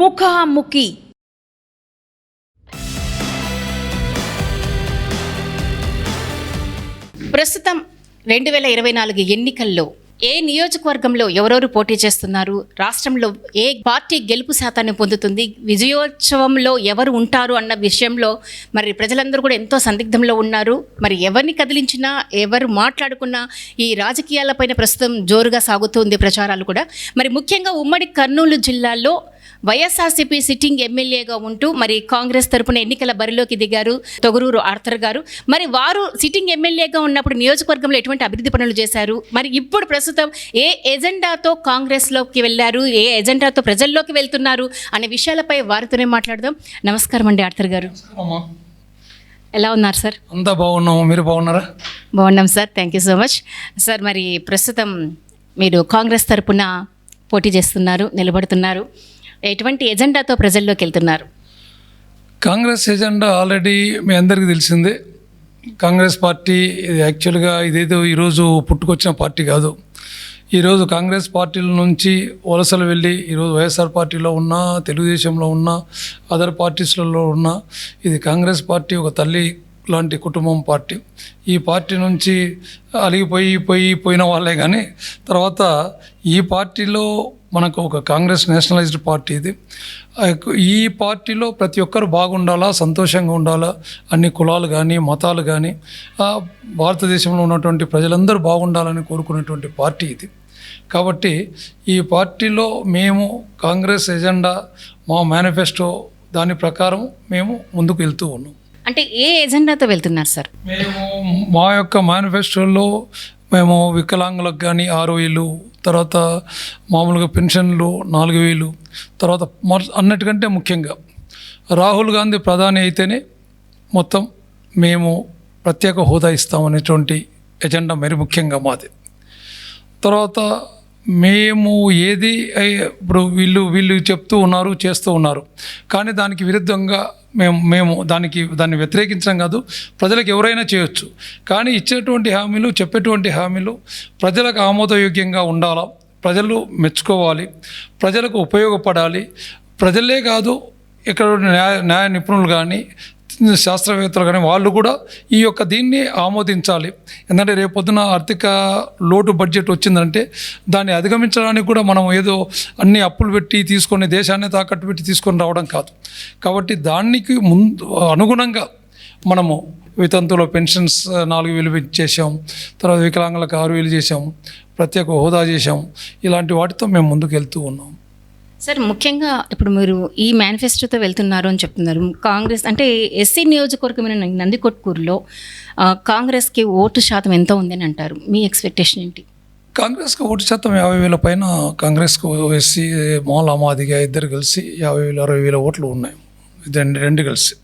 ముఖాముఖి. ప్రస్తుతం రెండు వేల ఇరవై నాలుగు ఎన్నికల్లో ఏ నియోజకవర్గంలో ఎవరెవరు పోటీ చేస్తున్నారు? రాష్ట్రంలో ఏ పార్టీ గెలుపు శాతాన్ని పొందుతుంది? విజయోత్సవంలో ఎవరు ఉంటారు అన్న విషయంలో మరి ప్రజలందరూ కూడా ఎంతో సందిగ్ధంలో ఉన్నారు. మరి ఎవరిని కదిలించినా ఎవరు మాట్లాడుకున్నా ఈ రాజకీయాలపైన ప్రస్తుతం జోరుగా సాగుతుంది ప్రచారాలు కూడా. మరి ముఖ్యంగా ఉమ్మడి కర్నూలు జిల్లాలో వైఎస్ఆర్సీపీ సిట్టింగ్ ఎమ్మెల్యేగా ఉంటూ మరి కాంగ్రెస్ తరపున ఎన్నికల బరిలోకి దిగారు తొగరూరు ఆర్థర్ గారు. మరి వారు సిట్టింగ్ ఎమ్మెల్యేగా ఉన్నప్పుడు నియోజకవర్గంలో ఎటువంటి అభివృద్ధి పనులు చేశారు? మరి ఇప్పుడు ప్రస్తుతం ఏ ఎజెండాతో కాంగ్రెస్లోకి వెళ్ళారు? ఏ ఎజెండాతో ప్రజల్లోకి వెళ్తున్నారు? అనే విషయాలపై వారితోనే మాట్లాడదాం. నమస్కారం అండి ఆర్థర్ గారు. ఎలా ఉన్నారు సార్? అంతా బాగున్నాము. మీరు బాగున్నారా? బాగున్నాం sir. Thank you so much sir మరి ప్రస్తుతం మీరు కాంగ్రెస్ తరపున పోటీ చేస్తున్నారు నిలబడుతున్నారు. ఎటువంటి ఎజెండాతో ప్రజల్లోకి వెళ్తున్నారు కాంగ్రెస్ ఎజెండా ఆల్రెడీ మీ అందరికీ తెలిసిందే. కాంగ్రెస్ పార్టీ ఇది యాక్చువల్గా ఇదేదో ఈరోజు పుట్టుకొచ్చిన పార్టీ కాదు. ఈరోజు కాంగ్రెస్ పార్టీల నుంచి వలసలు వెళ్ళి ఈరోజు వైఎస్ఆర్ పార్టీలో ఉన్నా తెలుగుదేశంలో ఉన్నా అదర్ పార్టీస్లలో ఉన్నా ఇది కాంగ్రెస్ పార్టీ ఒక తల్లి లాంటి కుటుంబం పార్టీ. ఈ పార్టీ నుంచి అలిగిపోయి పోయి పోయిన వాళ్ళే కానీ తర్వాత ఈ పార్టీలో మనకు ఒక కాంగ్రెస్ నేషనలైజ్డ్ పార్టీ ఇది. ఈ పార్టీలో ప్రతి ఒక్కరు బాగుండాలా సంతోషంగా ఉండాలా అన్ని కులాలు కానీ మతాలు కానీ భారతదేశంలో ఉన్నటువంటి ప్రజలందరూ బాగుండాలని కోరుకునేటువంటి పార్టీ ఇది. కాబట్టి ఈ పార్టీలో మేము కాంగ్రెస్ ఎజెండా మా మేనిఫెస్టో దాని ప్రకారం మేము ముందుకు వెళ్తూ ఉన్నాం. అంటే ఏ ఎజెండాతో వెళ్తున్నారు సార్? మేము మా యొక్క మేనిఫెస్టోలో మేము వికలాంగులకు కానీ ఆరు వేలు తర్వాత మామూలుగా పెన్షన్లు నాలుగు వేలు తర్వాత మొ- అన్నిటికంటే ముఖ్యంగా రాహుల్ గాంధీ ప్రధాని అయితేనే మొత్తం మేము ప్రత్యేక హోదా ఇస్తామనేటువంటి ఎజెండా మరి ముఖ్యంగా మాది. తర్వాత మేము ఏది ఇప్పుడు వీళ్ళు వీళ్ళు చెప్తూ ఉన్నారు చేస్తూ ఉన్నారు. కానీ దానికి విరుద్ధంగా మేము మేము దానికి దాన్ని వ్యతిరేకించడం కాదు. ప్రజలకు ఎవరైనా చేయొచ్చు. కానీ ఇచ్చేటువంటి హామీలు చెప్పేటువంటి హామీలు ప్రజలకు ఆమోదయోగ్యంగా ఉండాలా? ప్రజలు మెచ్చుకోవాలి. ప్రజలకు ఉపయోగపడాలి. ప్రజలే కాదు ఇక్కడ న్యాయ న్యాయ నిపుణులు కానీ శాస్త్రవేత్తలు కానీ వాళ్ళు కూడా ఈ యొక్క దీన్ని ఆమోదించాలి. ఎందుకంటే రేపొద్దున ఆర్థిక లోటు బడ్జెట్ వచ్చిందంటే దాన్ని అధిగమించడానికి కూడా మనం ఏదో అన్ని అప్పులు పెట్టి తీసుకొని దేశాన్ని తాకట్టు పెట్టి తీసుకొని రావడం కాదు. కాబట్టి దానికి ముందు అనుగుణంగా మనము వితంతుల పెన్షన్స్ నాలుగు వేలు చేసాం తర్వాత వికలాంగులకు ఆరు వేలు చేసాం ప్రత్యేక హోదా చేసాం ఇలాంటి వాటితో మేము ముందుకు వెళ్తూ ఉన్నాం. సార్ ముఖ్యంగా ఇప్పుడు మీరు ఈ మేనిఫెస్టోతో వెళ్తున్నారు అని చెప్తున్నారు. కాంగ్రెస్ అంటే ఎస్సీ నియోజకవర్గమైన నందికొట్కూరులో కాంగ్రెస్కి ఓటు శాతం ఎంత ఉందని అంటారు? మీ ఎక్స్పెక్టేషన్ ఏంటి? కాంగ్రెస్కి ఓటు శాతం యాభై వేల పైన కాంగ్రెస్కు ఎస్సీ మాల్ అమాదిగా ఇద్దరు కలిసి యాభై వేల అరవై వేల ఓట్లు ఉన్నాయి. రెండు రెండు కలిసి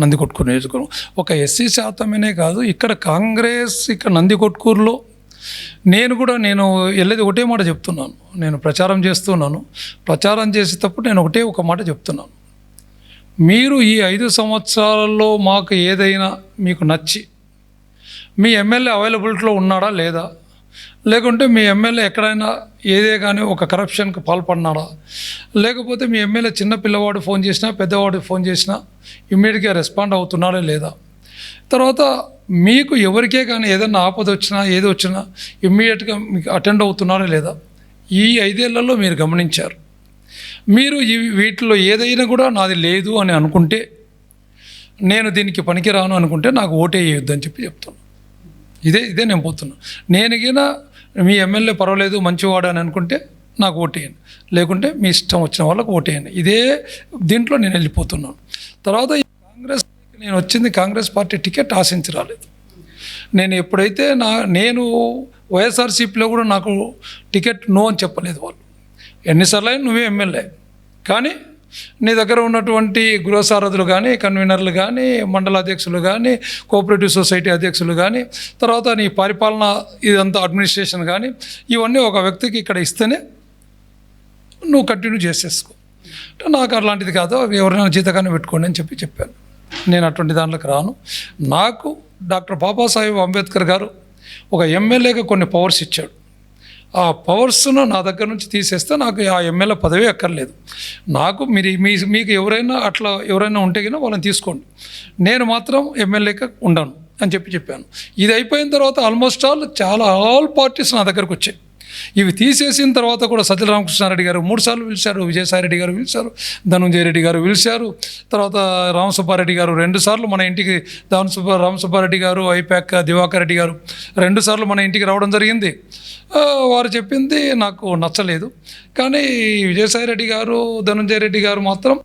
నందికొట్కూరు నంది నియోజకవర్గం. ఒక ఎస్సీ శాతమేనే కాదు ఇక్కడ కాంగ్రెస్ ఇక్కడ నందికొట్కూరులో నేను కూడా నేను వెళ్ళేది ఒకటే మాట చెప్తున్నాను. నేను ప్రచారం చేస్తున్నాను. ప్రచారం చేసేటప్పుడు నేను ఒకటే ఒక మాట చెప్తున్నాను. మీరు ఈ ఐదు సంవత్సరాలలో మాకు ఏదైనా మీకు నచ్చి మీ ఎమ్మెల్యే అవైలబిలిటీలో ఉన్నాడా లేదా? లేకుంటే మీ ఎమ్మెల్యే ఎక్కడైనా ఏదే కానీ ఒక కరప్షన్కి పాల్పడినాడా? లేకపోతే మీ ఎమ్మెల్యే చిన్న పిల్లవాడు ఫోన్ చేసినా పెద్దవాడు ఫోన్ చేసినా ఇమ్మీడియట్గా రెస్పాండ్ అవుతున్నాడా లేదా? తర్వాత మీకు ఎవరికే కానీ ఏదైనా ఆపద వచ్చినా ఏది వచ్చినా ఇమ్మీడియట్గా మీకు అటెండ్ అవుతున్నారా లేదా? ఈ ఐదేళ్ళలో మీరు గమనించారు. మీరు ఈ వీటిలో ఏదైనా కూడా నాది లేదు అని అనుకుంటే నేను దీనికి పనికిరాను అనుకుంటే నాకు ఓటేయొద్దని చెప్పి చెప్తాను ఇదే ఇదే నేను పోతున్నాను నేను మీ ఎమ్మెల్యే పర్వాలేదు మంచివాడు అని అనుకుంటే నాకు ఓటేయండి లేకుంటే మీ ఇష్టం వచ్చిన వాళ్ళకి ఓటేయండి ఇదే దీంట్లో నేను వెళ్ళిపోతున్నాను. తర్వాత కాంగ్రెస్ నేను వచ్చింది కాంగ్రెస్ పార్టీ టికెట్ ఆశించి రాలేదు నేను ఎప్పుడైతే నా నేను వైఎస్ఆర్సీపీలో కూడా నాకు టికెట్ నో అని చెప్పలేదు వాళ్ళు. ఎన్నిసార్లు అయినా నువ్వే ఎమ్మెల్యే. కానీ నీ దగ్గర ఉన్నటువంటి గృహసారథులు కానీ కన్వీనర్లు కానీ మండల అధ్యక్షులు కానీ కోఆపరేటివ్ సొసైటీ అధ్యక్షులు కానీ తర్వాత నీ పరిపాలన ఇదంతా అడ్మినిస్ట్రేషన్ కానీ ఇవన్నీ ఒక వ్యక్తికి ఇక్కడ ఇస్తేనే నువ్వు కంటిన్యూ చేసేసుకో. నాకు అలాంటిది కాదు ఎవరైనా జీతకాన్ని పెట్టుకోండి అని చెప్పి చెప్పాను. నేను అటువంటి దాంట్లోకి రాను. నాకు డాక్టర్ బాబాసాహెబ్ అంబేద్కర్ గారు ఒక ఎమ్మెల్యేగా కొన్ని పవర్స్ ఇచ్చాడు. ఆ పవర్స్ను నా దగ్గర నుంచి తీసేస్తే నాకు ఆ ఎమ్మెల్యే పదవి అక్కర్లేదు. నాకు మీరు మీ మీకు ఎవరైనా అట్లా ఎవరైనా ఉంటే కన్నా వాళ్ళని తీసుకోండి. నేను మాత్రం ఎమ్మెల్యేగా ఉండను అని చెప్పి చెప్పాను. ఇది అయిపోయిన తర్వాత ఆల్మోస్ట్ ఆల్ చాలా ఆల్ పార్టీస్ నా దగ్గరకు వచ్చాయి. ఇవి తీసేసిన తర్వాత కూడా సత్యరామకృష్ణారెడ్డి గారు మూడు సార్లు పిలిచారు విజయసాయిరెడ్డి గారు పిలిచారు ధనుంజయ రెడ్డి గారు పిలిచారు తర్వాత రామసుబ్బారెడ్డి గారు రెండు సార్లు మన ఇంటికి దాని రామసుబ్బారెడ్డి గారు ఐపాక్ దివాకర్ రెడ్డి గారు రెండు సార్లు మన ఇంటికి రావడం జరిగింది. వారు చెప్పింది నాకు నచ్చలేదు. కానీ విజయసాయిరెడ్డి గారు ధనుంజయ రెడ్డి గారు మాత్రం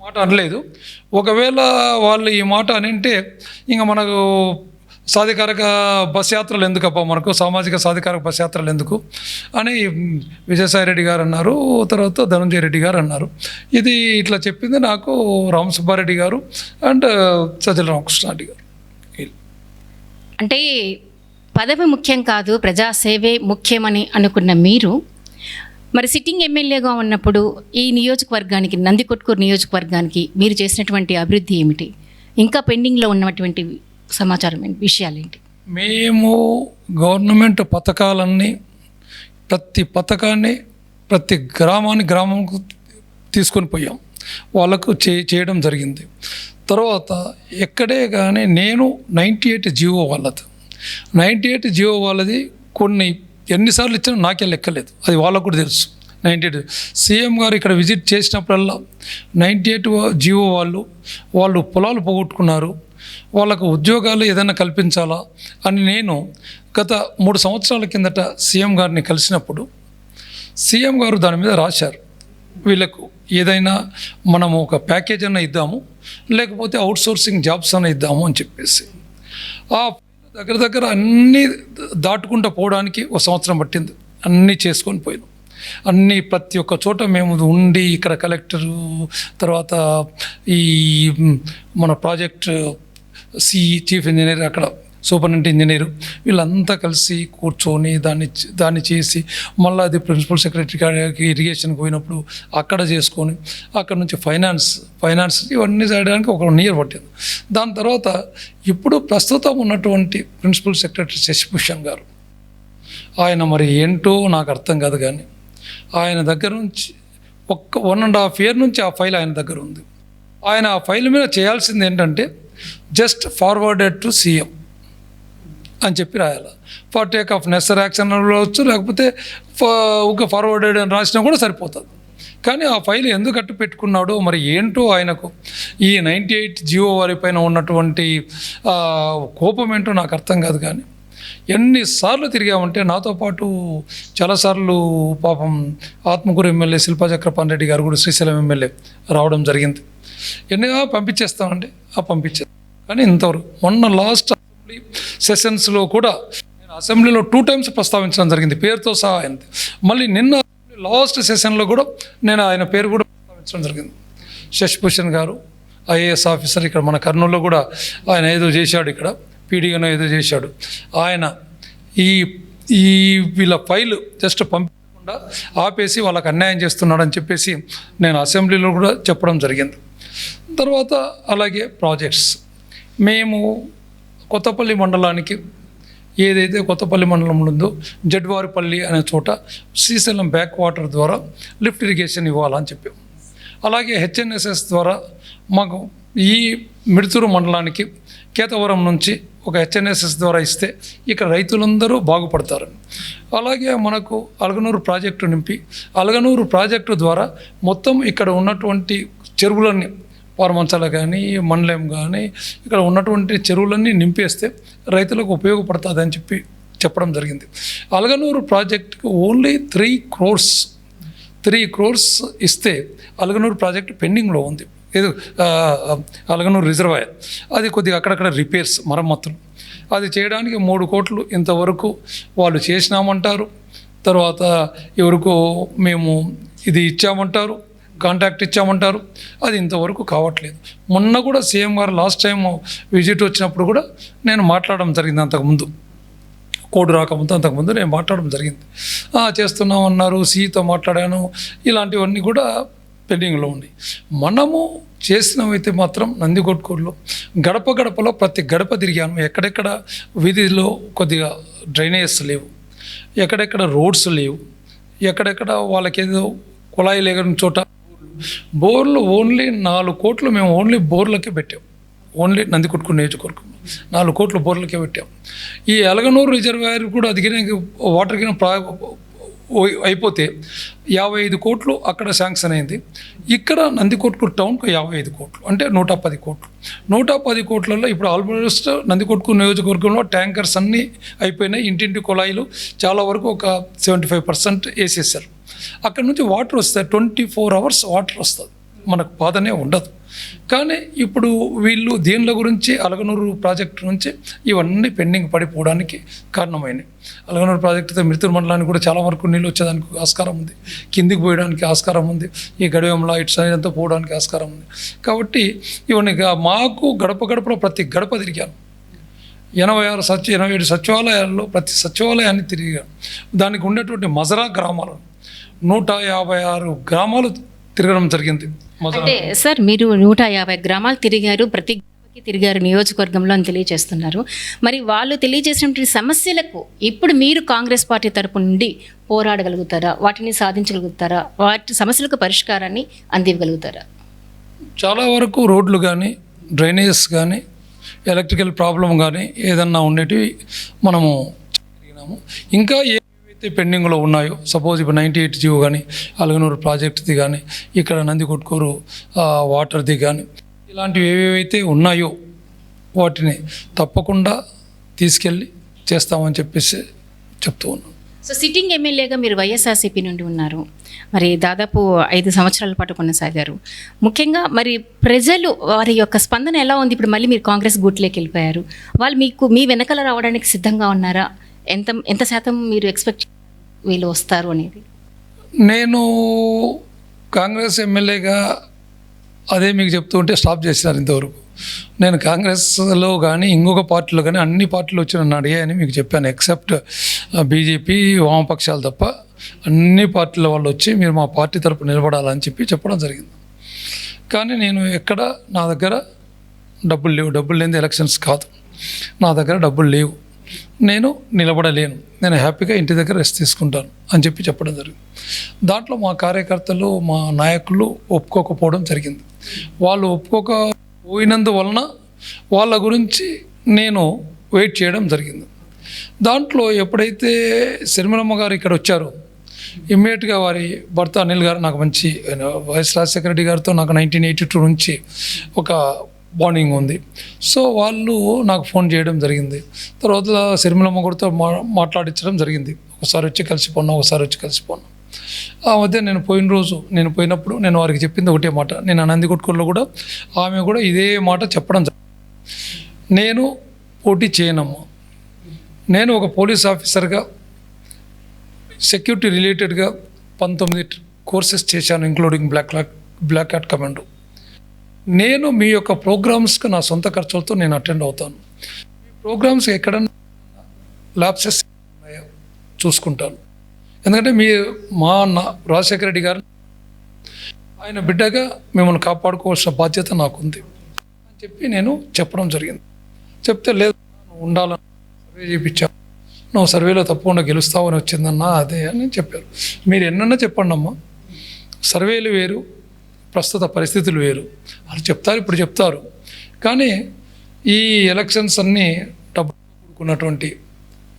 మాట అనలేదు. ఒకవేళ వాళ్ళు ఈ మాట అనింటే ఇంకా మనకు సాధికారక బస్ యాత్రలు ఎందుకప్ప మనకు? సామాజిక సాధికారక బస్ యాత్రలు ఎందుకు? అని విజయసాయి రెడ్డి గారు అన్నారు తర్వాత ధనంజయ రెడ్డి గారు అన్నారు. ఇది ఇట్లా చెప్పింది నాకు రామసుబ్బారెడ్డి గారు అండ్ సజ్జల రామకృష్ణారెడ్డి గారు. అంటే పదవి ముఖ్యం కాదు ప్రజాసేవే ముఖ్యమని అనుకున్న మీరు మరి సిట్టింగ్ ఎమ్మెల్యేగా ఉన్నప్పుడు ఈ నియోజకవర్గానికి నందికొట్కూరు నియోజకవర్గానికి మీరు చేసినటువంటి అభివృద్ధి ఏమిటి? ఇంకా పెండింగ్లో ఉన్నటువంటి సమాచారం ఏంటి? విషయాలు ఏంటి మేము గవర్నమెంట్ పథకాలన్నీ ప్రతి పథకాన్ని ప్రతి గ్రామాన్ని గ్రామంకు తీసుకొని పోయాం. వాళ్ళకు చే చేయడం జరిగింది. తర్వాత ఎక్కడే కానీ నేను నైంటీ ఎయిట్ జియో వాళ్ళది. నైంటీ ఎయిట్ జియో వాళ్ళది కొన్ని ఎన్నిసార్లు ఇచ్చినా నాకే లెక్కలేదు. అది వాళ్ళకు కూడా తెలుసు. నైంటీ ఎయిట్ సీఎం గారు ఇక్కడ విజిట్ చేసినప్పుడల్లా నైంటీ ఎయిట్ జియో వాళ్ళు వాళ్ళు పొలాలు పోగొట్టుకున్నారు. వాళ్ళకు ఉద్యోగాలు ఏదైనా కల్పించాలా అని నేను గత మూడు సంవత్సరాల కిందట సీఎం గారిని కలిసినప్పుడు సీఎం గారు దాని మీద రాశారు. వీళ్ళకు ఏదైనా మనము ఒక ప్యాకేజ్ అన్న ఇద్దాము లేకపోతే అవుట్సోర్సింగ్ జాబ్స్ అన్న ఇద్దాము అని చెప్పేసి. ఆ దగ్గర దగ్గర అన్నీ దాటుకుంటూ పోవడానికి ఒక సంవత్సరం పట్టింది. అన్నీ చేసుకొని పోయినాం. అన్నీ ప్రతి ఒక్క చోట మేము ఉండి ఇక్కడ కలెక్టరు తర్వాత ఈ మన ప్రాజెక్ట్ సిఈ చీఫ్ ఇంజనీర్ అక్కడ సూపరింటెండెంట్ ఇంజనీర్. వీళ్ళంతా కలిసి కూర్చొని దాన్ని దాన్ని చేసి మళ్ళీ అది ప్రిన్సిపల్ సెక్రటరీ గారికి ఇరిగేషన్కి పోయినప్పుడు అక్కడ చేసుకొని అక్కడ నుంచి ఫైనాన్స్ ఫైనాన్స్ ఇవన్నీ చేయడానికి ఒక వన్ ఇయర్ పట్టింది. దాని తర్వాత ఇప్పుడు ప్రస్తుతం ఉన్నటువంటి ప్రిన్సిపల్ సెక్రటరీ శశిభూషణ్ గారు ఆయన మరి ఏంటో నాకు అర్థం కాదు కానీ ఆయన దగ్గర నుంచి ఒక్క వన్ అండ్ హాఫ్ ఇయర్ నుంచి ఆ ఫైల్ ఆయన దగ్గర ఉంది. ఆయన ఆ ఫైల్ మీద చేయాల్సింది ఏంటంటే జస్ట్ ఫార్వర్డెడ్ టు సీఎం అని చెప్పి రాయాలి. For take of necessary action రావచ్చు లేకపోతే ఒక ఫార్వర్డెడ్ అని రాసినా కూడా సరిపోతుంది. కానీ ఆ ఫైల్ ఎందుకు అట్టు పెట్టుకున్నాడో మరి ఏంటో ఆయనకు ఈ నైంటీ ఎయిట్ జియో వారి పైన ఉన్నటువంటి కోపం ఏంటో నాకు అర్థం కాదు కానీ ఎన్నిసార్లు తిరిగామంటే నాతో పాటు చాలాసార్లు పాపం ఆత్మకూరు ఎమ్మెల్యే శిల్పా చక్రపాణి రెడ్డి గారు కూడా శ్రీశైలం ఎమ్మెల్యే రావడం జరిగింది. ఎన్నిగా పంపించేస్తామండి. ఆ పంపించేస్తాం. కానీ ఇంతవరకు మొన్న లాస్ట్ అసెంబ్లీ సెషన్స్లో కూడా నేను అసెంబ్లీలో టూ టైమ్స్ ప్రస్తావించడం జరిగింది. పేరుతో సహా ఆయన మళ్ళీ నిన్న లాస్ట్ సెషన్లో కూడా నేను ఆయన పేరు కూడా ప్రస్తావించడం జరిగింది. శశిభూషణ్ గారు ఐఏఎస్ ఆఫీసర్ ఇక్కడ మన కర్నూలులో కూడా ఆయన ఏదో చేశాడు ఇక్కడ. పీడీగానో ఏదో చేశాడు. ఆయన ఈ ఈ వీళ్ళ ఫైల్ జస్ట్ పంపించకుండా ఆపేసి వాళ్ళకి అన్యాయం చేస్తున్నాడని చెప్పేసి నేను అసెంబ్లీలో కూడా చెప్పడం జరిగింది. తర్వాత అలాగే ప్రాజెక్ట్స్. మేము కొత్తపల్లి మండలానికి ఏదైతే కొత్తపల్లి మండలం ఉందో జడ్వారిపల్లి అనే చోట శ్రీశైలం బ్యాక్ వాటర్ ద్వారా లిఫ్ట్ ఇరిగేషన్ ఇవ్వాలని చెప్పాం. అలాగే హెచ్ఎన్ఎస్ఎస్ ద్వారా మాకు ఈ మిడుతూరు మండలానికి కేతవరం నుంచి ఒక హెచ్ఎన్ఎస్ఎస్ ద్వారా ఇస్తే ఇక్కడ రైతులందరూ బాగుపడతారు. అలాగే మనకు అలగనూరు ప్రాజెక్టు నింపి అలగనూరు ప్రాజెక్టు ద్వారా మొత్తం ఇక్కడ ఉన్నటువంటి చెరువులన్నీ వారమంచాల కానీ మండలం కానీ ఇక్కడ ఉన్నటువంటి చెరువులన్నీ నింపేస్తే రైతులకు ఉపయోగపడుతుంది అని చెప్పి చెప్పడం జరిగింది. అలగనూరు ప్రాజెక్టుకు only three crores three crores ఇస్తే అలగనూరు ప్రాజెక్ట్ పెండింగ్లో ఉంది. ఏదో అలగనూరు రిజర్వాయర్. అది కొద్దిగా అక్కడక్కడ రిపేర్స్ మరమ్మతులు. అది చేయడానికి మూడు కోట్లు ఇంతవరకు వాళ్ళు చేసినామంటారు. తర్వాత ఎవరికో మేము ఇది ఇచ్చామంటారు. కాంటాక్ట్ ఇచ్చామంటారు. అది ఇంతవరకు కావట్లేదు. మొన్న కూడా సీఎం గారు లాస్ట్ టైం విజిట్ వచ్చినప్పుడు కూడా నేను మాట్లాడడం జరిగింది అంతకుముందు. కోడ్ రాకముందు అంతకుముందు నేను మాట్లాడడం జరిగింది. చేస్తున్నాం అన్నారు సీతో మాట్లాడాను. ఇలాంటివన్నీ కూడా పెండింగ్లో ఉంది మనము చేసినవైతే మాత్రం నందికొట్కూరులో గడప గడపలో ప్రతి గడప తిరిగాను. ఎక్కడెక్కడ వీధిలో కొద్దిగా డ్రైనేజెస్ లేవు. ఎక్కడెక్కడ రోడ్స్ లేవు. ఎక్కడెక్కడ వాళ్ళకి ఏదో కుళాయి లేని చోట బోర్లు ఓన్లీ నాలుగు కోట్లు మేము ఓన్లీ బోర్లకే పెట్టాం. ఓన్లీ నందికొట్టుకు నియోజకవర్గం. నాలుగు కోట్లు బోర్లకే పెట్టాం. ఈ ఎలగనూరు రిజర్వాయర్ కూడా అది వాటర్ కింద ప్రా అయిపోతే యాభై ఐదు కోట్లు అక్కడ శాంక్షన్ అయింది. ఇక్కడ నందికొట్కు టౌన్కు యాభై ఐదు కోట్లు అంటే నూట పది కోట్లు. నూట పది కోట్లలో ఇప్పుడు ఆల్మోస్ట్ నందికొట్కు నియోజకవర్గంలో ట్యాంకర్స్ అన్నీ అయిపోయినాయి. ఇంటింటి కుళాయిలు చాలా వరకు ఒక సెవెంటీ ఫైవ్ పర్సెంట్ వేసేసారు అక్కడ నుంచి వాటర్ వస్తే ట్వంటీ ఫోర్ అవర్స్ వాటర్ వస్తుంది. మనకు బాధనే ఉండదు. కానీ ఇప్పుడు వీళ్ళు దేనిల గురించి అలగనూరు ప్రాజెక్టు నుంచి ఇవన్నీ పెండింగ్ పడిపోవడానికి కారణమైనవి. అలగనూరు ప్రాజెక్టుతో మిత్రు మండలానికి కూడా చాలా వరకు నీళ్ళు వచ్చేదానికి ఆస్కారం ఉంది. కిందికి పోయడానికి ఆస్కారం ఉంది. ఈ గడవంలో ఇటు సైడ్తో అంతా పోవడానికి ఆస్కారం ఉంది. కాబట్టి ఇవన్నీ మాకు గడప గడపలో ప్రతి గడప తిరిగాను. ఎనభై ఆరు సచి ఎనభై ఏడు సచివాలయాల్లో ప్రతి సచివాలయాన్ని తిరిగాను. దానికి ఉండేటువంటి మజరా గ్రామాలు నూట యాభై ఆరు గ్రామాలు తిరగడం జరిగింది. అంటే సార్ మీరు నూట యాభై గ్రామాలు తిరిగారు ప్రతి తిరిగారు నియోజకవర్గంలో అని తెలియజేస్తున్నారు. మరి వాళ్ళు తెలియజేసినటువంటి సమస్యలకు ఇప్పుడు మీరు కాంగ్రెస్ పార్టీ తరపు నుండి పోరాడగలుగుతారా? వాటిని సాధించగలుగుతారా? వాటి సమస్యలకు పరిష్కారాన్ని అందివ్వగలుగుతారా? చాలా వరకు రోడ్లు కానీ డ్రైనేజెస్ కానీ ఎలక్ట్రికల్ ప్రాబ్లం కానీ ఏదన్నా ఉండేటివి మనము ఇంకా ఏవైతే పెండింగ్లో ఉన్నాయో సపోజ్ ఇప్పుడు నైంటీ ఎయిట్ జీవో కానీ అలగనూరు ప్రాజెక్టుది కానీ ఇక్కడ నందికొట్కూరు కొట్టుకోరు వాటర్ది కానీ ఇలాంటివి ఏవేవైతే ఉన్నాయో వాటిని తప్పకుండా తీసుకెళ్ళి చేస్తామని చెప్పేసి చెప్తూ ఉన్నాను సో సిట్టింగ్ ఎమ్మెల్యేగా మీరు వైఎస్ఆర్సీపీ నుండి ఉన్నారు. మరి దాదాపు ఐదు సంవత్సరాల పాటు కొనసాగారు. ముఖ్యంగా మరి ప్రజలు వారి యొక్క స్పందన ఎలా ఉంది? ఇప్పుడు మళ్ళీ మీరు కాంగ్రెస్ గూట్లోకి వెళ్ళిపోయారు. వాళ్ళు మీకు మీ వెనకాల రావడానికి సిద్ధంగా ఉన్నారా? ఎంత ఎంత శాతం మీరు ఎక్స్పెక్ట్ వీళ్ళు వస్తారు అనేది? నేను కాంగ్రెస్ ఎమ్మెల్యేగా అదే మీకు చెప్తూ ఉంటే స్టాప్ చేసినారు ఇంతవరకు. నేను కాంగ్రెస్లో కానీ ఇంకొక పార్టీలో కానీ అన్ని పార్టీలు వచ్చి నన్ను అడిగాయని మీకు చెప్పాను. ఎక్సెప్ట్ బీజేపీ వామపక్షాలు తప్ప అన్ని పార్టీల వాళ్ళు వచ్చి మీరు మా పార్టీ తరపు నిలబడాలని చెప్పి చెప్పడం జరిగింది. కానీ నేను ఎక్కడ నా దగ్గర డబ్బులు లేవు. డబ్బులు లేని ఎలక్షన్స్ కాదు. నా దగ్గర డబ్బులు లేవు. నేను నిలబడలేను. నేను హ్యాపీగా ఇంటి దగ్గర రెస్ట్ తీసుకుంటాను అని చెప్పి చెప్పడం జరిగింది. దాంట్లో మా కార్యకర్తలు మా నాయకులు ఒప్పుకోకపోవడం జరిగింది. వాళ్ళు ఒప్పుకోకపోయినందువలన వాళ్ళ గురించి నేను వెయిట్ చేయడం జరిగింది. దాంట్లో ఎప్పుడైతే శర్మిలమ్మ గారు ఇక్కడ వచ్చారో ఇమ్మీడియట్గా వారి భర్త అనిల్ గారు నాకు మంచి వైఎస్ రాజశేఖర రెడ్డి గారితో నాకు నైన్టీన్ ఎయిటీ టూ నుంచి ఒక బాండింగ్ ఉంది. సో వాళ్ళు నాకు ఫోన్ చేయడం జరిగింది. తర్వాత శర్మిలమ్మ గారితో మా మాట్లాడించడం జరిగింది. ఒకసారి వచ్చి కలిసిపోను ఒకసారి వచ్చి కలిసిపోను. ఆ మధ్య నేను పోయిన రోజు నేను పోయినప్పుడు నేను వారికి చెప్పింది ఒకటే మాట. నేను నందికొట్కూరులో కూడా ఆమె కూడా ఇదే మాట చెప్పడం జరిగింది నేను పోటీ చేయనమ్మా. నేను ఒక పోలీస్ ఆఫీసర్గా సెక్యూరిటీ రిలేటెడ్గా పంతొమ్మిది కోర్సెస్ చేశాను including black black hat commando నేను మీ యొక్క ప్రోగ్రామ్స్కి నా సొంత ఖర్చులతో నేను అటెండ్ అవుతాను. ప్రోగ్రామ్స్ ఎక్కడన్నా ల్యాబ్సెస్ చూసుకుంటాను. ఎందుకంటే మీ మా అన్న రాజశేఖర రెడ్డి గారు ఆయన బిడ్డగా మిమ్మల్ని కాపాడుకోవాల్సిన బాధ్యత నాకుంది. అని చెప్పి నేను చెప్పడం జరిగింది. చెప్తే లేదు ఉండాలని సర్వే చేయించాను నువ్వు సర్వేలో తప్పకుండా గెలుస్తావని వచ్చిందన్నా అదే అని చెప్పారు. మీరు ఎన్నన్నా చెప్పండి అమ్మా సర్వేలు వేరు ప్రస్తుత పరిస్థితులు వేరు. వాళ్ళు చెప్తారు ఇప్పుడు చెప్తారు. కానీ ఈ ఎలక్షన్స్ అన్నీ డబ్బు కూడుకున్నటువంటి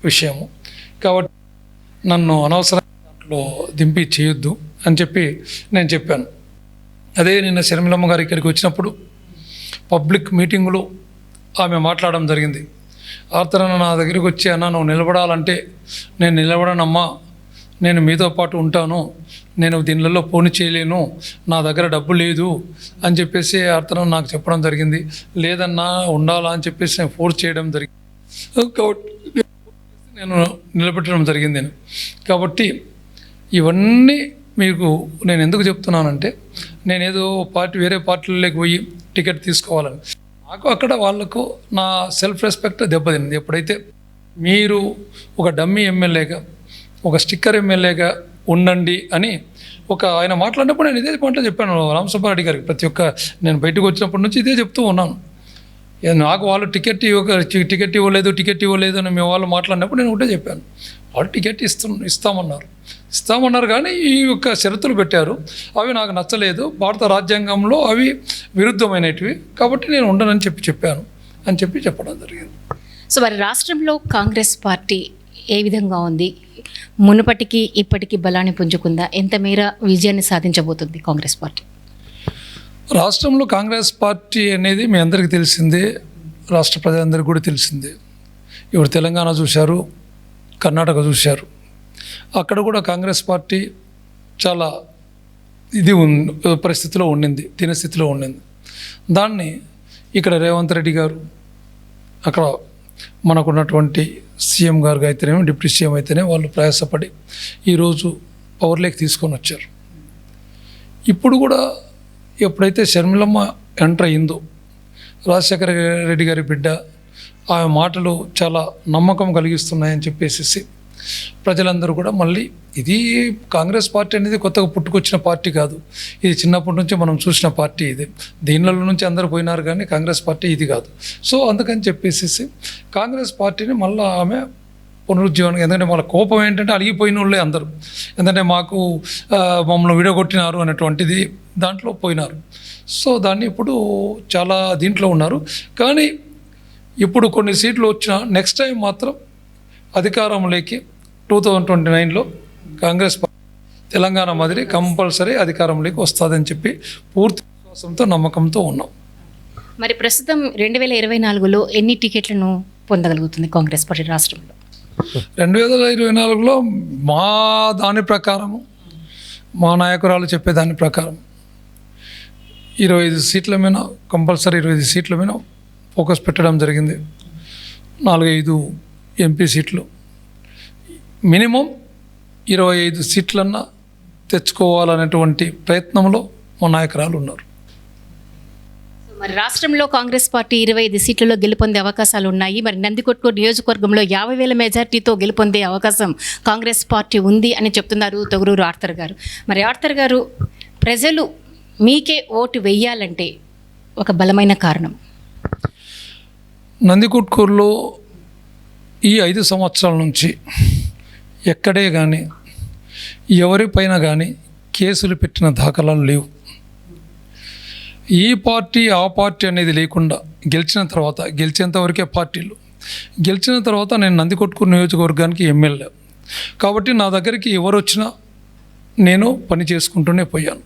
విషయము. కాబట్టి నన్ను అనవసరం దాంట్లో దింపి చేయొద్దు అని చెప్పి నేను చెప్పాను. అదే నిన్న శర్మిలమ్మ గారి ఇక్కడికి వచ్చినప్పుడు పబ్లిక్ మీటింగ్లో ఆమె మాట్లాడడం జరిగింది. ఆర్తరన్న నా దగ్గరికి వచ్చి అన్న నువ్వు నిలబడాలంటే నేను నిలబడనమ్మా. నేను మీతో పాటు ఉంటాను. నేను దీనిలలో పోను చేయలేను నా దగ్గర డబ్బు లేదు అని చెప్పేసి అర్థనం నాకు చెప్పడం జరిగింది. లేదన్నా ఉండాలా అని చెప్పేసి నేను ఫోర్స్ చేయడం జరిగింది. కాబట్టి నేను నిలబెట్టడం జరిగింది కాబట్టి ఇవన్నీ మీకు నేను ఎందుకు చెప్తున్నానంటే నేను ఏదో పార్టీ వేరే పార్టీలలోకి పోయి టికెట్ తీసుకోవాలని. నాకు అక్కడ వాళ్ళకు నా సెల్ఫ్ రెస్పెక్ట్ దెబ్బతింది ఎప్పుడైతే మీరు ఒక డమ్మీ ఎమ్మెల్యేగా ఒక స్టిక్కర్ ఎమ్మెల్యేగా ఉండండి అని ఒక ఆయన మాట్లాడినప్పుడు నేను ఇదే మాట చెప్పాను రామసుబ్బారెడ్డి గారికి. ప్రతి ఒక్క నేను బయటకు వచ్చినప్పటి నుంచి ఇదే చెప్తూ ఉన్నాను. నాకు వాళ్ళు టికెట్ ఇవ్వక టికెట్ ఇవ్వలేదు టికెట్ ఇవ్వలేదు అని మేము వాళ్ళు మాట్లాడినప్పుడు నేను ఒకటే చెప్పాను. వాళ్ళు టికెట్ ఇస్తు ఇస్తామన్నారు. ఇస్తామన్నారు కానీ ఈ యొక్క షరతులు పెట్టారు. అవి నాకు నచ్చలేదు. భారత రాజ్యాంగంలో అవి విరుద్ధమైనటివి. కాబట్టి నేను ఉండనని చెప్పి చెప్పాను. అని చెప్పి చెప్పడం జరిగింది. సో మరి రాష్ట్రంలో కాంగ్రెస్ పార్టీ ఏ విధంగా ఉంది? మునుపటికి ఇప్పటికి బలాన్ని పుంజుకుందా? ఎంత మేర విజయాన్ని సాధించబోతుంది కాంగ్రెస్ పార్టీ? రాష్ట్రంలో కాంగ్రెస్ పార్టీ అనేది మీ అందరికీ తెలిసిందే రాష్ట్ర ప్రజలందరికీ కూడా తెలిసిందే. ఇప్పుడు తెలంగాణ చూశారు కర్ణాటక చూశారు. అక్కడ కూడా కాంగ్రెస్ పార్టీ చాలా ఇది ఉన్- పరిస్థితిలో ఉండింది స్థితిలో ఉండింది. దాన్ని ఇక్కడ రేవంత్ రెడ్డి గారు అక్కడ మనకున్నటువంటి సీఎం గారు అయితేనేమో డిప్యూటీ సీఎం అయితేనే వాళ్ళు ప్రయాసపడి ఈరోజు పవర్లోకి తీసుకొని వచ్చారు. ఇప్పుడు కూడా ఎప్పుడైతే షర్మిలమ్మ ఎంటర్ అయిందో రాజశేఖర రెడ్డి గారి బిడ్డ ఆమె మాటలు చాలా నమ్మకం కలిగిస్తున్నాయని చెప్పేసి ప్రజలందరూ కూడా మళ్ళీ ఇది కాంగ్రెస్ పార్టీ అనేది కొత్తగా పుట్టుకొచ్చిన పార్టీ కాదు. ఇది చిన్నప్పటి నుంచి మనం చూసిన పార్టీ ఇది. దీనిలో నుంచి అందరు పోయినారు కానీ కాంగ్రెస్ పార్టీ ఇది కాదు. సో అందుకని చెప్పేసి కాంగ్రెస్ పార్టీని మళ్ళీ ఆమె పునరుజ్జీవనం ఎందుకంటే వాళ్ళ కోపం ఏంటంటే అలిగిపోయిన వాళ్ళే అందరూ. ఎందుకంటే మాకు మమ్మల్ని విడగొట్టినారు అనేటువంటిది దాంట్లో పోయినారు. సో దాన్ని ఇప్పుడు చాలా దీంట్లో ఉన్నారు. కానీ ఇప్పుడు కొన్ని సీట్లు వచ్చిన నెక్స్ట్ టైం మాత్రం అధికారంలోకి టూ థౌజండ్ ట్వంటీ నైన్లో కాంగ్రెస్ తెలంగాణ మాదిరి కంపల్సరీ అధికారంలోకి వస్తుందని చెప్పి పూర్తి విశ్వాసంతో నమ్మకంతో ఉన్నాం. మరి ప్రస్తుతం రెండు వేల ఇరవై నాలుగులో ఎన్ని టికెట్లను పొందగలుగుతుంది కాంగ్రెస్ పార్టీ రాష్ట్రంలో? రెండు వేల ఇరవై నాలుగులో మా దాని ప్రకారము మా నాయకురాలు చెప్పే దాని ప్రకారం ఇరవై ఐదు సీట్ల మీద కంపల్సరీ ఇరవై ఐదు సీట్ల మీద ఫోకస్ పెట్టడం జరిగింది. నాలుగైదు ఎంపీ సీట్లు. మినిమం ఇరవై ఐదు సీట్లన్నా తెచ్చుకోవాలనేటువంటి ప్రయత్నంలో మా నాయకురాలు ఉన్నారు. మరి రాష్ట్రంలో కాంగ్రెస్ పార్టీ ఇరవై ఐదు సీట్లలో గెలుపొందే అవకాశాలు ఉన్నాయి. మరి నందికొట్కూరు నియోజకవర్గంలో యాభై వేల మెజార్టీతో గెలుపొందే అవకాశం కాంగ్రెస్ పార్టీ ఉంది అని చెప్తున్నారు తొగరూరు ఆర్థర్ గారు. మరి ఆర్థర్ గారు ప్రజలు మీకే ఓటు వెయ్యాలంటే ఒక బలమైన కారణం. నందికొట్కూరులో ఈ ఐదు సంవత్సరాల నుంచి ఎక్కడే కానీ ఎవరిపైన కానీ కేసులు పెట్టిన దాఖలాలు లేవు. ఈ పార్టీ ఆ పార్టీ అనేది లేకుండా గెలిచిన తర్వాత గెలిచేంత వరకే పార్టీలు. గెలిచిన తర్వాత నేను నందికొట్కూరు నియోజకవర్గానికి ఎమ్మెల్యే. కాబట్టి నా దగ్గరికి ఎవరు వచ్చినా నేను పని చేసుకుంటూనే పోయాను.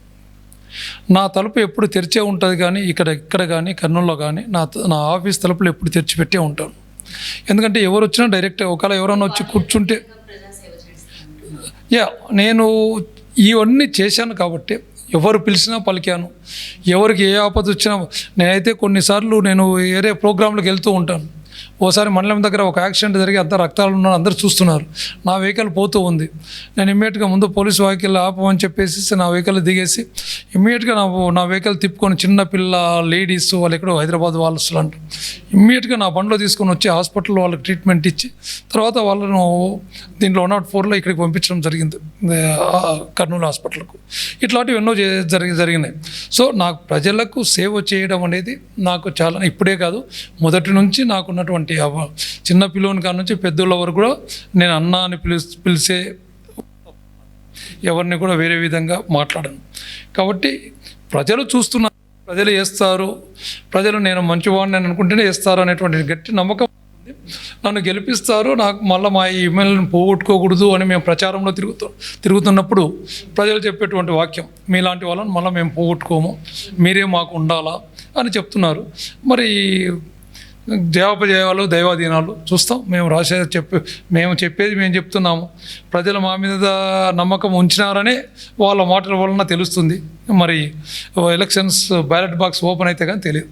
నా తలుపు ఎప్పుడు తెరిచే ఉంటుంది కానీ ఇక్కడ ఇక్కడ కానీ కర్నూలులో కానీ నా నా ఆఫీస్ తలుపులు ఎప్పుడు తెరిచిపెట్టే ఉంటాను. ఎందుకంటే ఎవరు వచ్చినా డైరెక్ట్ ఒకవేళ ఎవరైనా వచ్చి కూర్చుంటే యా నేను ఇవన్నీ చేశాను కాబట్టి ఎవరు పిలిచినా పలికాను. ఎవరికి ఏ ఆపద వచ్చినా నేనైతే కొన్నిసార్లు నేను వేరే ప్రోగ్రాంలకు వెళ్తూ ఉంటాను. ఓసారి మండలం దగ్గర ఒక యాక్సిడెంట్ జరిగి అంత రక్తాలు ఉన్నారు అందరూ చూస్తున్నారు. నా వెహికల్ పోతూ ఉంది. నేను ఇమ్మీడియట్గా ముందు పోలీస్ వెహికల్ ఆపమని చెప్పేసి నా వెహికల్ దిగేసి ఇమ్మీడియట్గా నా నా వెహికల్ తిప్పుకొని చిన్న పిల్ల లేడీస్ వాళ్ళు ఎక్కడో హైదరాబాద్ వాళ్ళు అసలు అంటారు ఇమ్మీడియట్గా నా బండ్లో తీసుకొని వచ్చి హాస్పిటల్లో వాళ్ళకి ట్రీట్మెంట్ ఇచ్చి తర్వాత వాళ్ళను దీంట్లో వన్ నాట్ ఫోర్లో ఇక్కడికి పంపించడం జరిగింది. కర్నూలు హాస్పిటల్కు. ఇట్లాంటివి ఎన్నో జరిగి జరిగినాయి. సో నాకు ప్రజలకు సేవ చేయడం అనేది నాకు చాలా ఇప్పుడే కాదు మొదటి నుంచి నాకున్న ఉన్నటువంటి చిన్న పిల్లోని కాడ నుంచి పెద్దోళ్ళ వరకు కూడా నేను అన్న అని పిలు పిలిచే ఎవరిని కూడా వేరే విధంగా మాట్లాడను కాబట్టి ప్రజలు చూస్తున్నారు ప్రజలు వేస్తారు ప్రజలు నేను మంచివాడిని అని అనుకుంటేనే వేస్తారు అనేటువంటి గట్టి నమ్మకం ఉంది. నన్ను గెలిపిస్తారు నాకు మళ్ళీ మా ఇమెయిల్ని పోగొట్టుకోకూడదు అని మేము ప్రచారంలో తిరుగుతూ తిరుగుతున్నప్పుడు ప్రజలు చెప్పేటువంటి వాక్యం మీలాంటి వాళ్ళని మళ్ళీ మేము పోగొట్టుకోము మీరే మాకు ఉండాలా అని చెప్తున్నారు మరి దేవోపజయాలు దైవాధీనాలు చూస్తాం. మేము రాసే చెప్పే మేము చెప్పేది మేము చెప్తున్నాము. ప్రజలు మా మీద నమ్మకం ఉంచినారనే వాళ్ళ మాటల వలన తెలుస్తుంది. మరి ఎలక్షన్స్ బ్యాలెట్ బాక్స్ ఓపెన్ అయితే కానీ తెలియదు.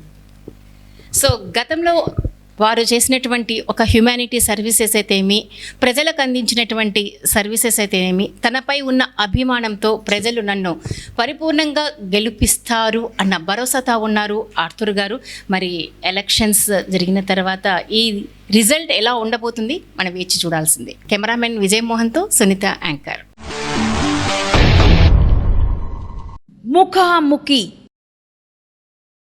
సో గతంలో వారు చేసినటువంటి ఒక హ్యుమానిటీ సర్వీసెస్ అయితే ఏమి ప్రజలకు అందించినటువంటి సర్వీసెస్ అయితే ఏమి తనపై ఉన్న అభిమానంతో ప్రజలు నన్ను పరిపూర్ణంగా గెలిపిస్తారు అన్న భరోసాతో ఉన్నారు ఆర్థర్ గారు. మరి ఎలక్షన్స్ జరిగిన తర్వాత ఈ రిజల్ట్ ఎలా ఉండబోతుంది మనం వేచి చూడాల్సిందే. కెమెరామెన్ విజయ్ మోహన్తో సునీత యాంకర్. ముఖాముఖి